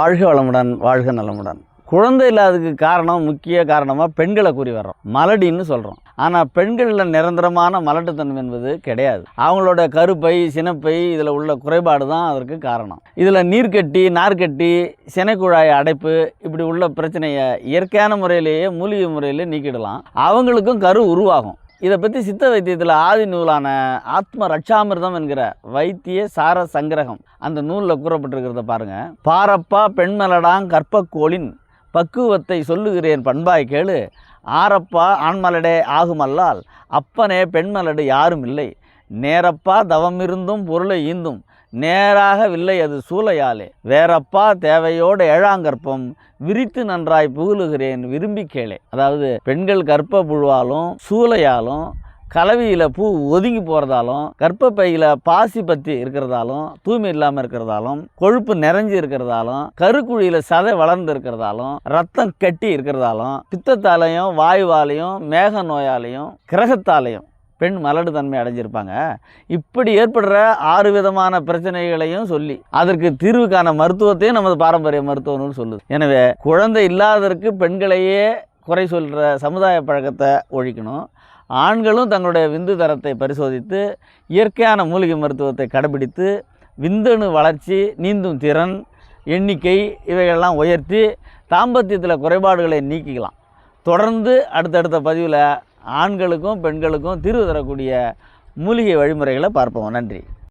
வாழ்க வளமுடன் வாழ்க நலமுடன். குழந்தை இல்லாததுக்கு காரணம் முக்கிய காரணமாக பெண்களை கூறி வர்றோம். மலடின்னு சொல்கிறோம் ஆனால் பெண்களில் நிரந்தரமான மலட்டுத்தன்மை என்பது கிடையாது. அவங்களோட கருப்பை சினப்பை இதில் உள்ள குறைபாடு தான் அதற்கு காரணம். இதில் நீர்க்கட்டி நார்க்கட்டி சினைக்குழாய் அடைப்பு இப்படி உள்ள பிரச்சனையை இயற்கையான முறையிலேயே மூலிகை முறையிலே நீக்கிடலாம். அவங்களுக்கும் கரு உருவாகும். இதை பற்றி சித்த வைத்தியத்தில் ஆதி நூலான ஆத்ம ரட்சாமிர்தம் என்கிற வைத்திய சார சங்கிரகம் அந்த நூலில் கூறப்பட்டிருக்கிறத பாருங்கள் பாரப்பா பெண்மலடாங் கற்பக்கோளின் பக்குவத்தை சொல்லுகிறேன் பண்பாய் கேளு ஆரப்பா ஆண்மலடே ஆகுமல்லால் அப்பனே பெண்மலடு யாரும் இல்லை. நேரப்பா தவமிருந்தும் பொருளை ஈந்தும் நேராக வில்லை அது சூளையாலே. வேறப்பா தேவையோடு ஏழாங்கற்பம் விரித்து நன்றாய் புகழுகிறேன் விரும்பி கேளே. அதாவது பெண்கள் கற்ப புழுவாலும் சூளையாலும் கலவியில் பூ ஒதுங்கி போகிறதாலும் கர்ப்பப்பையில் பாசி பற்றி இருக்கிறதாலும் தூய்மை இல்லாமல் இருக்கிறதாலும் கொழுப்பு நிறைஞ்சு இருக்கிறதாலும் கருக்குழியில் சதை வளர்ந்து இருக்கிறதாலும் ரத்தம் கட்டி இருக்கிறதாலும் பித்தத்தாலையும் வாயுவாலையும் மேக நோயாலையும் கிரகத்தாலையும் பெண் மலடு தன்மை அடைஞ்சிருப்பாங்க. இப்படி ஏற்படுற ஆறு விதமான பிரச்சனைகளையும் சொல்லி அதற்கு தீர்வுக்கான மருத்துவத்தையும் நமது பாரம்பரிய மருத்துவ நூல் சொல்லுது. எனவே குழந்தை இல்லாததற்கு பெண்களையே குறை சொல்கிற சமுதாய பழக்கத்தை ஒழிக்கணும். ஆண்களும் தங்களுடைய விந்து தரத்தை பரிசோதித்து இயற்கையான மூலிகை மருத்துவத்தை கடைபிடித்து விந்தணு வளர்ச்சி நீந்தும் திறன் எண்ணிக்கை இவைகளெல்லாம் உயர்த்தி தாம்பத்தியத்தில் குறைபாடுகளை நீக்கிக்கலாம். தொடர்ந்து அடுத்தடுத்த பதிவில் ஆண்களுக்கும் பெண்களுக்கும் தீர்வு தரக்கூடிய மூலிகை வழிமுறைகளை பார்ப்போம். நன்றி.